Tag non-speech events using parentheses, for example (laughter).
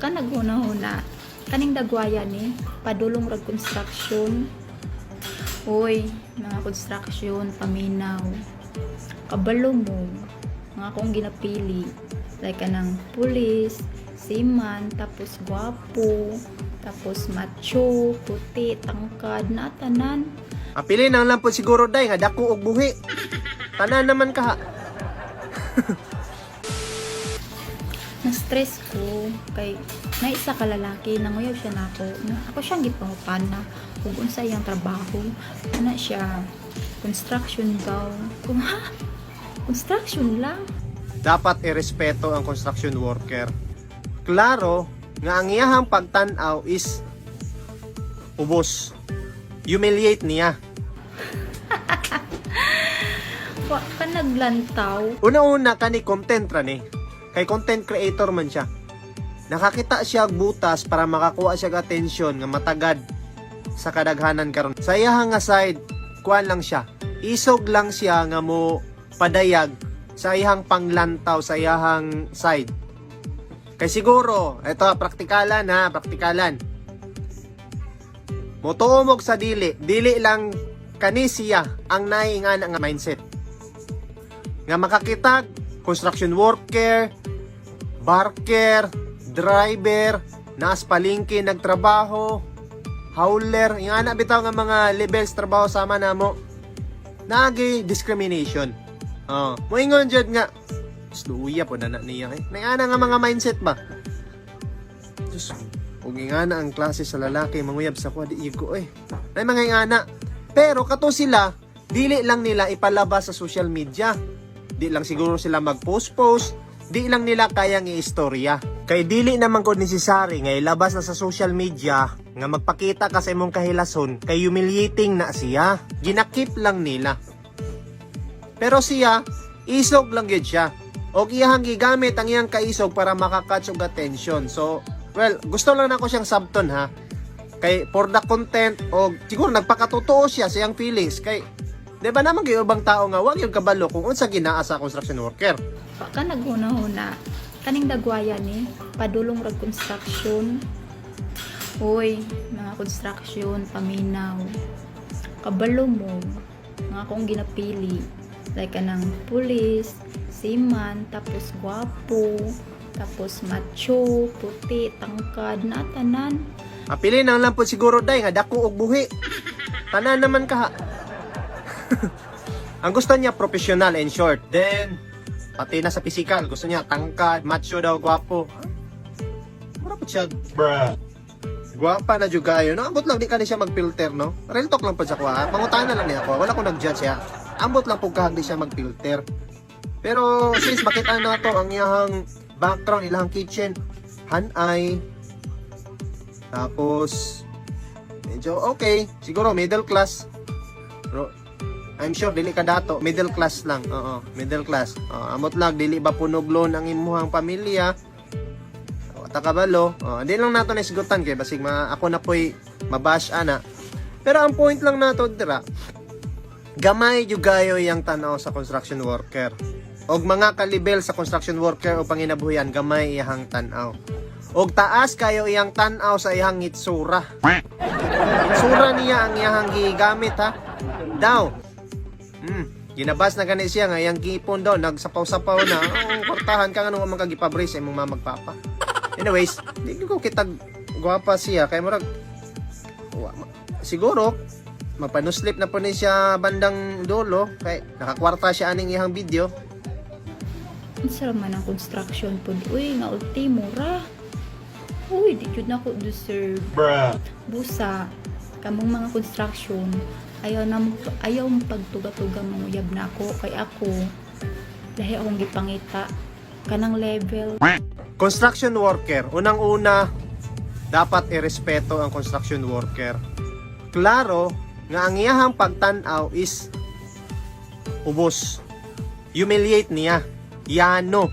ka naghuna-huna. Kaning dagwaya ni, padulong rag construction. Uy, mga construction, paminaw. Kabalo mo, mga akong ginapili. Like kanang pulis, seaman, tapos gwapo, tapos macho, puti, tangkad, na tanan. Apili nang lang po siguro day nga dako og buhi. (laughs) Tanan naman ka. (laughs) na-stress ko kay na isa ka lalaki nanguyaw siya nako na ako siyang gipangupan na kung unsa iyang trabaho ana siya construction daw kung ha construction lang Dapat irespeto ang construction worker. Klaro nga ang iyahang pagtan-aw is ubos. Humiliate niya. (laughs) wa ka naglantaw Una-una kani content ni. Kay content creator man siya. Nakakita siya butas para makakuha siya atensyon nga matagad sa kadaghanan karon. Sa iyahang nga side, kuan lang siya. Isog lang siya nga mo padayag sa iyahang panglantaw sa iyahang side. Kay siguro, ito praktikalan ha, praktikalan. Motuomog sa dili, dili lang kani siya ang naiingan nga mindset nga makakitag construction worker, barker, driver, naas palingki nagtrabaho, hauler, yung ana bitaw nga mga levels trabaho sama namo. Nagi discrimination. Oh, moingon jud nga Sluya po na na niya eh. May ana nga mga mindset ba? Diyos, kung nga na ang klase sa lalaki, manguyab sa kwa, di igo eh. May mga ingana. Pero kato sila, dili lang nila ipalabas sa social media. Di lang siguro sila mag-post-post. Di lang nila kayang i-istorya. Kay dili naman ko necessary nga ilabas na sa social media nga magpakita ka sa imong kahilason kay humiliating na siya. Ginakip lang nila. Pero siya, isog lang yun siya. O iyahang gigamit ang iyang kaisog para makakatch og attention. So, well, gusto lang nako siyang sabton ha. Kay for the content o siguro nagpakatotoo siya sa iyang feelings kay Di ba naman kayo ibang tao nga wag yung kabalo kung unsa ginaa sa construction worker. wa ka naghuna-huna. Kaning dagwaya ni, padulong rag construction. Uy, mga construction, paminaw. Kabalo mo, mga akong ginapili. Like kanang pulis, seaman, tapos gwapo, tapos macho, puti, tangkad, na tanan. Apili nang lang po siguro day nga dako og buhi. Tanan naman ka. (laughs) Ang gusto niya professional and short. Then pati na sa physical, gusto niya tangkad, macho daw, gwapo. Mura po siya. Bruh. Gwapa na jud kayo. No, ambot lang di ka ni siya mag-filter, no? Real talk lang po sa kwa. Mangutana lang niya ako. Wala ko nag-judge siya. Ambot lang po kahag di siya mag-filter. Pero since makita na to ang iyahang background, ilang kitchen, hanay, tapos, medyo okay. Siguro middle class. Pero, I'm sure, dili ka dato. Middle class lang. Oo, middle class. Oo, amot lang, dili ba punoglon ang imuhang pamilya. O, takabalo. Oo, di lang nato nisgutan kay basig ma ako na po'y mabash ana. Pero ang point lang nato dira, gamay yung gayo yung tanaw sa construction worker. Og mga kalibel sa construction worker o panginabuhian, gamay iyang tanaw. Og taas kayo iyang tanaw sa iyang itsura. Itsura niya ang iyang gigamit ha. Daw. Hmm. Ginabas na gani siya nga iyang gipon daw nagsapaw-sapaw na. Oh, kortahan ka nga nung mga gipabris imong mga magpapa. Anyways, di ko kitag gwapa siya kay murag siguro mapanuslip na po ni siya bandang dulo kay nakakwarta siya aning iyang video. Unsa man ang construction pod? Uy, nga ultimo ra. Uy, di jud na ko deserve. Bruh. busa kamong mga construction ayaw na ayaw pagtuga-tuga manguyab na ako kay ako lahi akong gipangita kanang level Construction worker, unang-una, dapat irespeto ang construction worker. Klaro nga ang iyahang pagtanaw is ubos. Humiliate niya. Yano.